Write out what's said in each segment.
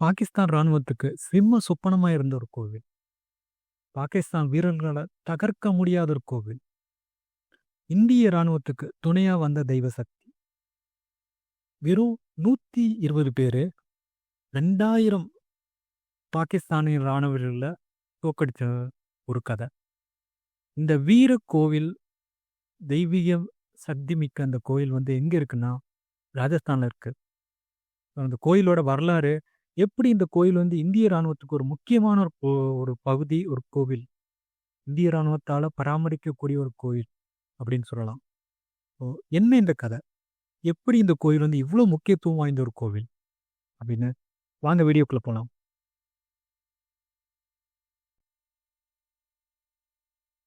பாகிஸ்தான் ராணுவத்துக்கு சிம்ம சொப்பனமா இருந்த ஒரு கோவில். பாகிஸ்தான் வீரர்களால தகர்க்க முடியாத ஒரு கோவில். இந்திய ராணுவத்துக்கு துணையா வந்த தெய்வ சக்தி. வெறும் 120 பேரு 2000 பாகிஸ்தானிய ராணுவ வீரர்கள ஒரு கதை. இந்த வீர கோவில், தெய்வீக சக்தி மிக்க அந்த கோயில் வந்து எங்கே இருக்குன்னா, ராஜஸ்தானில் இருக்கு. அந்த கோயிலோட வரலாறு, எப்படி இந்த கோயில் வந்து இந்திய ராணுவத்துக்கு ஒரு முக்கியமான ஒரு ஒரு பகுதி, ஒரு கோவில். இந்திய இராணுவத்தால் பராமரிக்கக்கூடிய ஒரு கோயில் அப்படின்னு சொல்லலாம். ஓ என்ன இந்த கதை? எப்படி இந்த கோயில் வந்து இவ்வளோ முக்கியத்துவம் வாய்ந்த ஒரு கோவில்? அப்படின்னு வாங்க வீடியோக்குள்ளே போகலாம்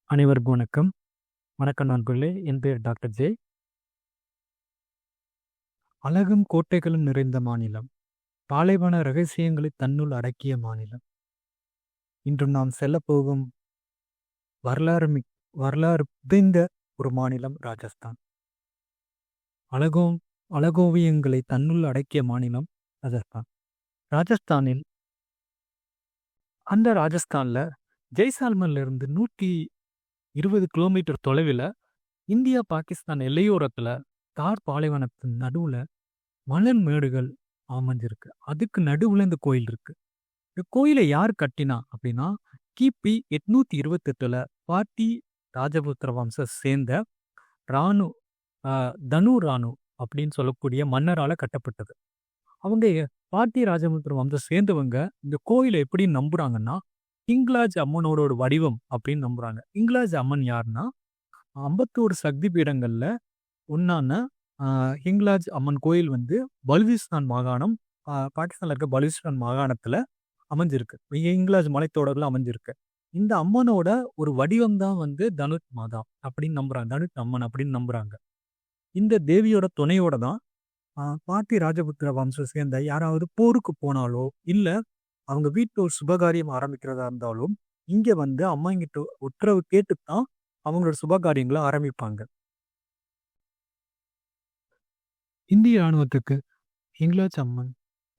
அனைவருக்கும் வணக்கம். வணக்கம் நண்பர்களே. என் பேர் டாக்டர் ஜே. அழகும் கோட்டைகளும் நிறைந்த மாநிலம். பாலைவன ரகசியங்களை தன்னுள் அடக்கிய மாநிலம். இன்று நாம் செல்லப்போகும் வரலாறு மிக் வரலாறு புதைந்த ஒரு மாநிலம் ராஜஸ்தான். அழகோ அழகோவியங்களை தன்னுள் அடக்கிய மாநிலம் ராஜஸ்தான். ராஜஸ்தானில் அந்த ராஜஸ்தான்ல ஜெய்சால்மர்ல இருந்து 120 கிலோமீட்டர் தொலைவில இந்தியா, பாகிஸ்தான் எல்லையோரத்துல தார் பாலைவனத்தின் நடுவுல மணல் மேடுகள் அமைஞ்சிருக்கு. அதுக்கு நடுவுல இந்த கோயில் இருக்கு. இந்த கோயிலை யார் கட்டினா அப்படின்னா, கிபி 828ல பாட்டி ராஜபுத்திர வம்சம் சேர்ந்த ராணு தனு ராணு அப்படின்னு சொல்லக்கூடிய மன்னரால கட்டப்பட்டது. அவங்க பாட்டி ராஜபுத்திர வம்சம் சேர்ந்தவங்க இந்த கோயில எப்படி நம்புறாங்கன்னா, இங்கிலாஜ் அம்மனோட வடிவம் அப்படின்னு நம்புறாங்க. இங்கிலாஜ் அம்மன் யாருன்னா, 51 சக்தி பீடங்கள்ல ஒன்னான ஹிங்லாஜ் அம்மன் கோயில் வந்து பலுசிஸ்தான் மாகாணம், பாகிஸ்தானில் பாகிஸ்தான்ல இருக்க பலுசிஸ்தான் மாகாணத்துல அமைஞ்சிருக்கு. ஹிங்லாஜ் மலைத்தொடர்ல அமைஞ்சிருக்கு. இந்த அம்மனோட ஒரு வடிவம் தான் வந்து தனுத் மாதா அப்படின்னு நம்புறாங்க. தனுத் அம்மன் அப்படின்னு நம்புறாங்க. இந்த தேவியோட துணையோட தான் பாட்டி ராஜபுத்திர வம்சம் சேர்ந்த யாராவது போருக்கு போனாலோ, இல்ல அவங்க வீட்டில் ஒரு சுபகாரியம் ஆரம்பிக்கிறதா இருந்தாலும், இங்க வந்து அம்மன்கிட்ட உத்தரவு கேட்டு தான் அவங்களோட சுபகாரியங்களை ஆரம்பிப்பாங்க. இந்திய ராணுவத்துக்கு ஹிங்லாஜ் அம்மன்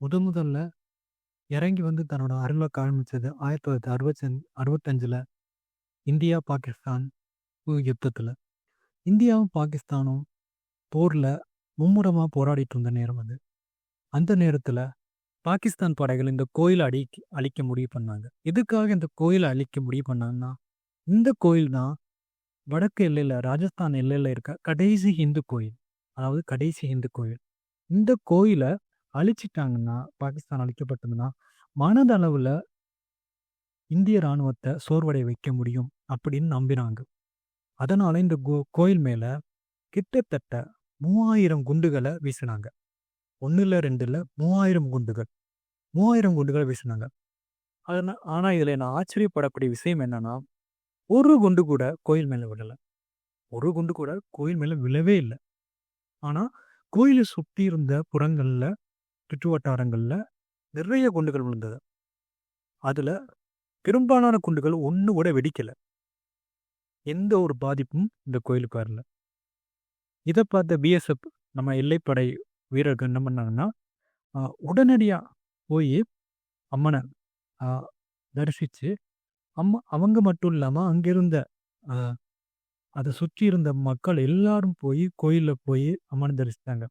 முதன் முதல்ல இறங்கி வந்து தன்னோட அருள காண்பிச்சது 1965ல இந்தியா, பாகிஸ்தான் யுத்தத்தில் இந்தியாவும், பாகிஸ்தானும் போரில் மும்முரமாக போராடிட்டு இருந்த நேரம் அது. அந்த நேரத்தில் பாகிஸ்தான் படைகள் இந்த கோயிலை அடி அழிக்க முடிவு பண்ணாங்க. எதுக்காக இந்த கோயிலை அழிக்க முடிவு பண்ணாங்கன்னா, இந்த கோயில் தான் வடக்கு எல்லையில் ராஜஸ்தான் எல்லையில் இருக்க கடைசி இந்து கோயில். அதாவது கடைசி இந்து கோயில். இந்த கோயிலை அழிச்சிட்டாங்கன்னா, பாகிஸ்தான் அழிக்கப்பட்டதுன்னா, மனதளவில் இந்திய இராணுவத்தை சோர்வடைய வைக்க முடியும் அப்படின்னு நம்பினாங்க. அதனால் இந்த கோ கோயில் மேலே கிட்டத்தட்ட 3000 குண்டுகள வீசுனாங்க. 1 இல்ல 2 இல்ல 3000 குண்டுகள். மூவாயிரம் குண்டுகளை வீசினாங்க அதனால் ஆனால் இதில் நான் ஆச்சரியப்படக்கூடிய விஷயம் என்னன்னா, ஒரு குண்டு கூட கோயில் மேலே விடலை ஒரு குண்டு கூட கோயில் மேலே விழவே இல்லை ஆனால் கோயிலை சுற்றி இருந்த புறங்களில் சுற்றுவட்டாரங்களில் நிறைய குண்டுகள் விழுந்தது. அதில் பெரும்பாலான குண்டுகள் ஒன்று கூட வெடிக்கலை எந்த ஒரு பாதிப்பும் இந்த கோயிலுக்கு வரல. இதை பார்த்த பிஎஸ்எஃப் நம்ம எல்லைப்படை வீரர்கள் என்ன பண்ணாங்கன்னா, உடனடியாக போய் அம்மனை தரிசித்து அம்மா அவங்க மட்டும் இல்லாமல் அங்கிருந்த அதை சுற்றி இருந்த மக்கள் எல்லாரும் போய் கோயில்ல போய் அம்மன் தரிசித்தாங்க.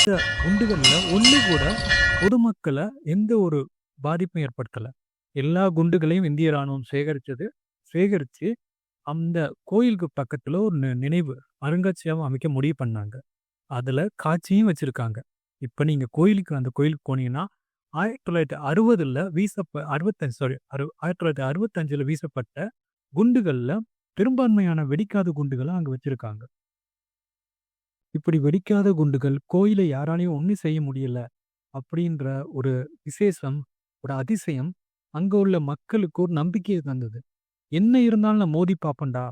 இந்த குண்டுகள்ல கூட பொதுமக்களை எந்த ஒரு பாதிப்பும் ஏற்படுத்தல. எல்லா குண்டுகளையும் இந்திய ராணுவம் சேகரித்தது சேகரித்து அந்த கோயிலுக்கு பக்கத்தில் ஒரு நினைவு அருங்காட்சியகம் அமைக்க முடிவு பண்ணாங்க. அதில் காட்சியும் வச்சுருக்காங்க இப்போ நீங்கள் கோயிலுக்கு அந்த கோயிலுக்கு போனீங்கன்னா, 1960ல வீசப்ப 65 சாரி அறு 1965ல வீசப்பட்ட குண்டுகள்ல பெரும்பான்மையான வெடிக்காத குண்டுகள அங்க வச்சிருக்காங்க. இப்படி வெடிக்காத குண்டுகள் கோயிலை யாராலயும் ஒண்ணும் செய்ய முடியல. அப்படின்ற ஒரு விசேஷம், ஒரு அதிசயம் அங்கே உள்ள மக்களுக்கு ஒரு நம்பிக்கையை தந்தது. என்ன இருந்தாலும் நான் மோதி பார்ப்பண்டா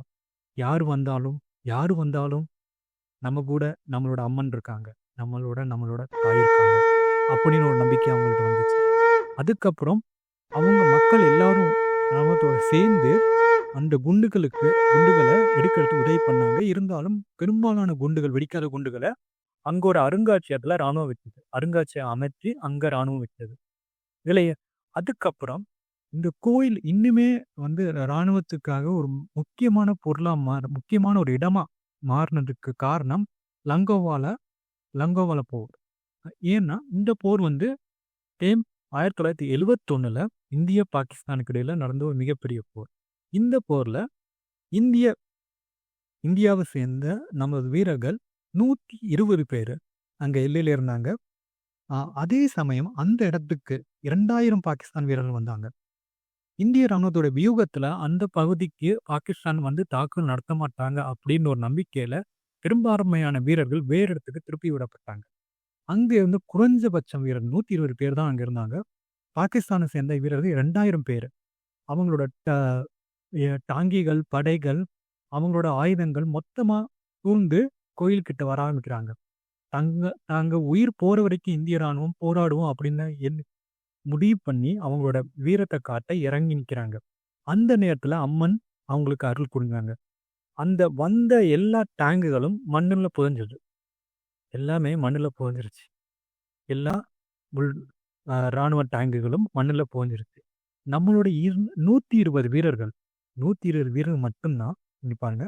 யாரு வந்தாலும் யாரு வந்தாலும் நம்ம கூட நம்மளோட அம்மன் இருக்காங்க. நம்மளோட நம்மளோட தாய் இருக்காங்க. அப்படின்னு ஒரு நம்பிக்கை அவங்கள்ட்ட வந்துச்சு. அதுக்கப்புறம் அவங்க மக்கள் எல்லாரும் கிராமத்தோட சேர்ந்து அந்த குண்டுகளுக்கு குண்டுகளை எடுக்கிறதுக்கு உதவி பண்ணாங்க. இருந்தாலும் பெரும்பாலான குண்டுகள், வெடிக்காத குண்டுகளை அங்கே ஒரு அருங்காட்சியகத்தில் ராணுவம் வச்சது. அருங்காட்சியகம் அமைச்சு அங்கே ராணுவம் வச்சது. இல்லையே அதுக்கப்புறம் இந்த கோயில் இன்னுமே வந்து ராணுவத்துக்காக ஒரு முக்கியமான பொருளாக மாற முக்கியமான ஒரு இடமா மாறினதுக்கு காரணம் லங்கோவால லங்கோவால போகுது ஏன்னா, இந்த போர் வந்து டேம் 1971ல இந்திய, பாகிஸ்தானுக்கு இடையில நடந்த ஒரு மிகப்பெரிய போர். இந்த போர்ல இந்திய இந்தியாவை சேர்ந்த நமது வீரர்கள் 120 பேரு அங்க எல்லையில இருந்தாங்க. அதே சமயம் அந்த இடத்துக்கு 2000 பாகிஸ்தான் வீரர்கள் வந்தாங்க. இந்திய ராணுவத்தோட வியூகத்துல அந்த பகுதிக்கு பாகிஸ்தான் வந்து தாக்குதல் நடத்த மாட்டாங்க அப்படின்னு ஒரு நம்பிக்கையில பெரும்பான்மையான வீரர்கள் வேறு இடத்துக்கு திருப்பி விடப்பட்டாங்க. அங்க இருந்து குறைஞ்சபட்சம் வீரர் 120 பேர் தான் அங்க இருந்தாங்க. பாகிஸ்தானை சேர்ந்த வீரர்கள் 2000 பேரு. அவங்களோட ட டாங்கிகள், படைகள், அவங்களோட ஆயுதங்கள் மொத்தமா தூர்ந்து கோயில் கிட்ட வர ஆரம்பிக்கிறாங்க. தங்க நாங்க உயிர் போற வரைக்கும் இந்திய ராணுவம் போராடுவோம் அப்படின்னு என் முடிவு பண்ணி அவங்களோட வீரத்தை காட்ட இறங்கி நிற்கிறாங்க அந்த நேரத்துல அம்மன் அவங்களுக்கு அருள் கொடுங்காங்க அந்த வந்த எல்லா டேங்குகளும் மண்ணுல புதைஞ்சது. எல்லாமே மண்ணில் புதைஞ்சிருச்சு. எல்லா உள் இராணுவ ராணுவ டேங்குகளும் மண்ணுல நம்மளுடைய நம்மளோட இர் 120 வீரர்கள் 120 வீரர்கள் மட்டும்தான் தான்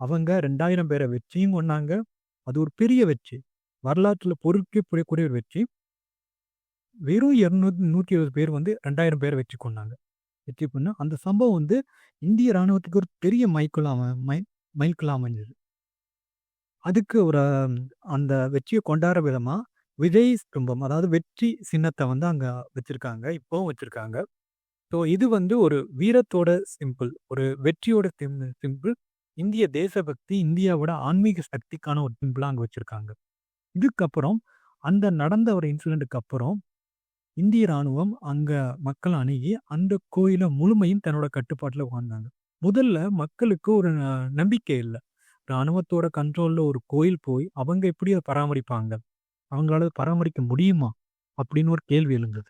அவங்க 2000 பேர வச்சியும் கொன்னாங்க. அது ஒரு பெரிய வெற்றி. வரலாற்றில் பொறுக்கே புரியக்கூடிய ஒரு வெற்றி. வெறும் 200 120 பேர் வந்து ரெண்டாயிரம் பேரை வச்சு கொன்னாங்க. வெற்றி பண்ண அந்த சம்பவம் வந்து இந்திய ராணுவத்துக்கு ஒரு பெரிய மைல்கல்லா மை மைல்கல்லா அமைஞ்சது. அதுக்கு ஒரு அந்த வெற்றியை கொண்டாடுற விதமா விஜய் ஸ்தம்பம் அதாவது வெற்றி சின்னத்தை வந்து அங்க வச்சிருக்காங்க. இப்போவும் வச்சிருக்காங்க. ஸோ இது வந்து ஒரு வீரத்தோட சிம்பிள். ஒரு வெற்றியோட சிம் சிம்பிள். இந்திய தேசபக்தி, இந்தியாவோட ஆன்மீக சக்திக்கான ஒரு சிம்பிளாக அங்கே வச்சுருக்காங்க இதுக்கப்புறம் அந்த நடந்த ஒரு இன்சிடெண்ட்டுக்கு அப்புறம் இந்திய ராணுவம் அங்கே மக்களை அணுகி அந்த கோயிலை முழுமையும் தன்னோட கட்டுப்பாட்டில் வாழ்ந்தாங்க முதல்ல மக்களுக்கு ஒரு ந நம்பிக்கை இல்லை ராணுவத்தோட கண்ட்ரோல்ல ஒரு கோயில் போய் அவங்க எப்படி அதை பராமரிப்பாங்க? அவங்களால பராமரிக்க முடியுமா? அப்படின்னு ஒரு கேள்வி எழுந்தது.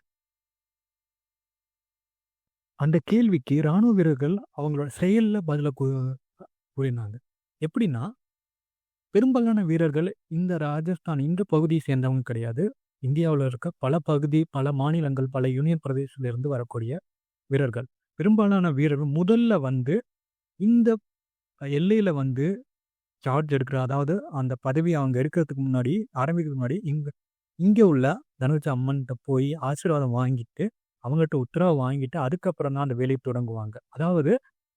அந்த கேள்விக்கு ராணுவ வீரர்கள் அவங்களோட செயல்ல பதில கூறினாங்க. எப்படின்னா பெரும்பாலான வீரர்கள் இந்த ராஜஸ்தான் இந்த பகுதியை சேர்ந்தவங்க கிடையாது. இந்தியாவுல இருக்க பல பகுதி, பல மாநிலங்கள், பல யூனியன் பிரதேசத்திலிருந்து வரக்கூடிய வீரர்கள். பெரும்பாலான வீரர்கள் முதல்ல வந்து இந்த எல்லையில வந்து சார்ஜ் எடுக்கிற அதாவது அந்த பதவி அவங்க எடுக்கிறதுக்கு முன்னாடி ஆரம்பிக்கிறதுக்கு முன்னாடி இங்கே இங்கே உள்ள தனுஷ் அம்மன்கிட்ட போய் ஆசீர்வாதம் வாங்கிட்டு, அவங்ககிட்ட உத்தரவு வாங்கிட்டு அதுக்கப்புறம் தான் அந்த வேலையை தொடங்குவாங்க. அதாவது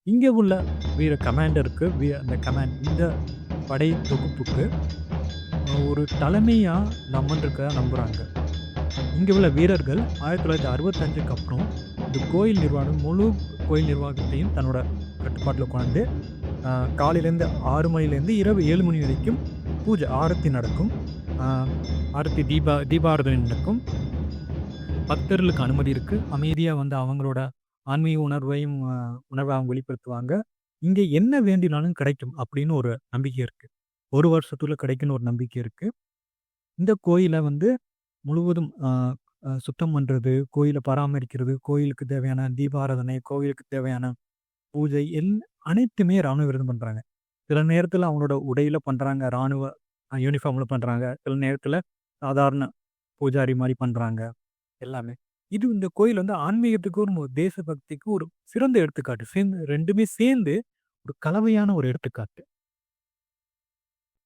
இங்கே உள்ள வீர கமாண்டருக்கு வீ அந்த கமாண்ட் இந்த படை தொகுப்புக்கு ஒரு தலைமையாக இந்த அம்மன் இருக்கறதா நம்புறாங்க. இங்க உள்ள வீரர்கள் 1965க்கு அப்புறம் இந்த கோயில் நிர்வாகம் முழு கோயில் நிர்வாகத்தையும் தன்னோட கட்டுப்பாட்டில் கொண்டு காலையிலேருந்து ஆறு மணிலேருந்து இரவு ஏழு மணி வரைக்கும் பூஜை, ஆரத்தி நடக்கும். ஆரத்தி தீபா தீபாராதனை நடக்கும். பக்தர்களுக்கு அனுமதி இருக்குது அமைதியாக வந்து அவங்களோட ஆன்மீக உணர்வையும் உணர்வை அவங்க வெளிப்படுத்துவாங்க. இங்கே என்ன வேண்டினாலும் கிடைக்கும் அப்படின்னு ஒரு நம்பிக்கை இருக்குது ஒரு வருஷத்துல கிடைக்கும்னு ஒரு நம்பிக்கை இருக்குது இந்த கோயிலை வந்து முழுவதும் சுத்தம் பண்ணுறது கோயிலை பராமரிக்கிறது, கோயிலுக்கு தேவையான தீபாராதனை, கோயிலுக்கு தேவையான பூஜை எல் அனைத்துமே ராணுவ விருதம் பண்ணுறாங்க சில நேரத்தில் அவங்களோட உடையில் பண்ணுறாங்க ராணுவ யூனிஃபார்மில் பண்ணுறாங்க சில நேரத்தில் சாதாரண பூஜாரி மாதிரி பண்ணுறாங்க எல்லாமே. இது இந்த கோயில் வந்து ஆன்மீகத்துக்கும், ஒரு தேசபக்திக்கும் ஒரு சிறந்த எடுத்துக்காட்டு. சேர்ந்து ரெண்டுமே சேர்ந்து ஒரு கலவையான ஒரு எடுத்துக்காட்டு.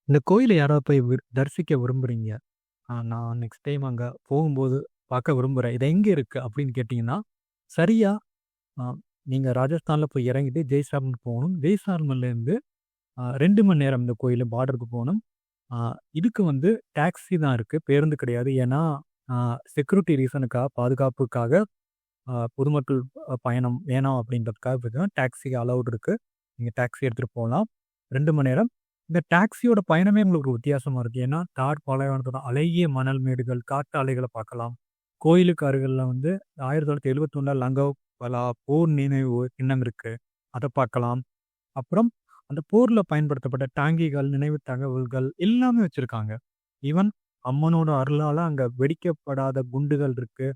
இந்த கோயிலை யாராவது போய் தரிசிக்க விரும்புகிறீங்க நான் நெக்ஸ்ட் டைம் அங்கே போகும்போது பார்க்க விரும்புகிறேன் இது எங்கே இருக்குது அப்படின்னு கேட்டிங்கன்னா சரியாக நீங்கள் ராஜஸ்தானில் போய் இறங்கிட்டு ஜெய்சால்மர் போகணும். ஜெய்சால்மர்லேருந்து ரெண்டு மணி நேரம் இந்த கோயிலு பார்டருக்கு போகணும் இதுக்கு வந்து டாக்ஸி தான் இருக்குது பேருந்து கிடையாது. ஏன்னா செக்யூரிட்டி ரீசனுக்காக பாதுகாப்புக்காக பொதுமக்கள் பயணம் வேணாம் அப்படின்றதுக்காக பார்த்தீங்கன்னா, டாக்ஸி அலவுட் இருக்குது நீங்கள் டாக்ஸி எடுத்துகிட்டு போகலாம் ரெண்டு மணி நேரம். இந்த டாக்ஸியோட பயணமே உங்களுக்கு வித்தியாசமாக இருக்கு. ஏன்னா தார் பாலைவனத்தோட அழகிய மணல் மேடுகள், காட்டு அலைகளை பார்க்கலாம். கோயிலுக்கு அருகில் வந்து 1971ல பலா போர் நினைவு சின்னம் இருக்கு. அதை பார்க்கலாம். அப்புறம் அந்த போர்ல பயன்படுத்தப்பட்ட டாங்கிகள், நினைவு தகவல்கள் எல்லாமே வச்சிருக்காங்க. ஈவன் அம்மனோட அருளால அங்க வெடிக்கப்படாத குண்டுகள் இருக்கு.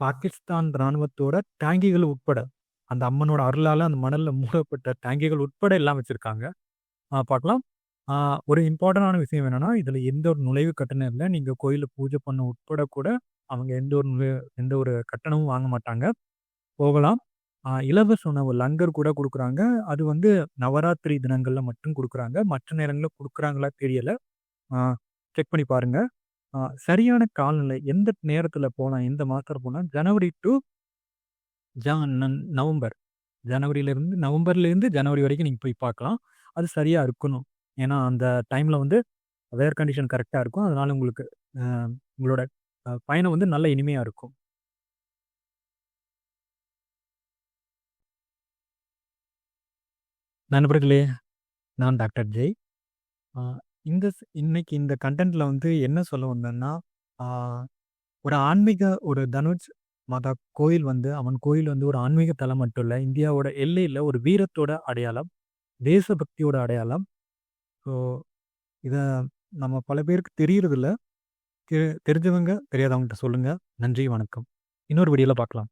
பாகிஸ்தான் ராணுவத்தோட டாங்கிகள் உட்பட அந்த அம்மனோட அருளால அந்த மணல்ல மூடப்பட்ட டேங்கிகள் உட்பட எல்லாம் வச்சிருக்காங்க. பார்க்கலாம். ஒரு இம்பார்ட்டண்டான விஷயம் என்னன்னா, இதுல எந்த ஒரு நுழைவு கட்டணம் இல்லை நீங்க கோயிலில் பூஜை பண்ண உட்பட கூட அவங்க எந்த ஒரு நுழை எந்த ஒரு கட்டணமும் வாங்க மாட்டாங்க. போகலாம். இலவச உணவு லங்கர் கூட கொடுக்குறாங்க அது வந்து நவராத்திரி தினங்களில் மட்டும் கொடுக்குறாங்க மற்ற நேரங்களில் கொடுக்குறாங்களா தெரியல. செக் பண்ணி பாருங்க. சரியான காலநிலை எந்த நேரத்தில் போனால் எந்த மாதத்தில் போனால் ஜனவரி டூ ஜான் நன் நவம்பர். ஜனவரியிலேருந்து நவம்பர்லேருந்து ஜனவரி வரைக்கும் நீங்கள் போய் பார்க்கலாம். அது சரியாக இருக்கணும். ஏன்னா, அந்த டைமில் வந்து வேர் கண்டிஷன் கரெக்டாக இருக்கும். அதனால் உங்களுக்கு உங்களோட பயணம் வந்து நல்ல இனிமையாக இருக்கும். நண்பர்களே, நான் டாக்டர் ஜெய். இந்த ஸ் இன்னைக்கு இந்த கன்டென்ட்ல வந்து என்ன சொல்ல வந்தேன்னா, ஒரு ஆன்மீக ஒரு தனுஷ் மாதா கோயில் வந்து அவன் கோயில் வந்து ஒரு ஆன்மீக தலம் மட்டும் இல்லை இந்தியாவோட எல்லையில் ஒரு வீரத்தோட அடையாளம். தேசபக்தியோட அடையாளம். ஸோ, இதை நம்ம பல பேருக்கு தெரியறதில்ல. தெ தெரிஞ்சவங்க தெரியாதவங்ககிட்ட சொல்லுங்க. நன்றி, வணக்கம். இன்னொரு வீடியோவில் பார்க்கலாம்.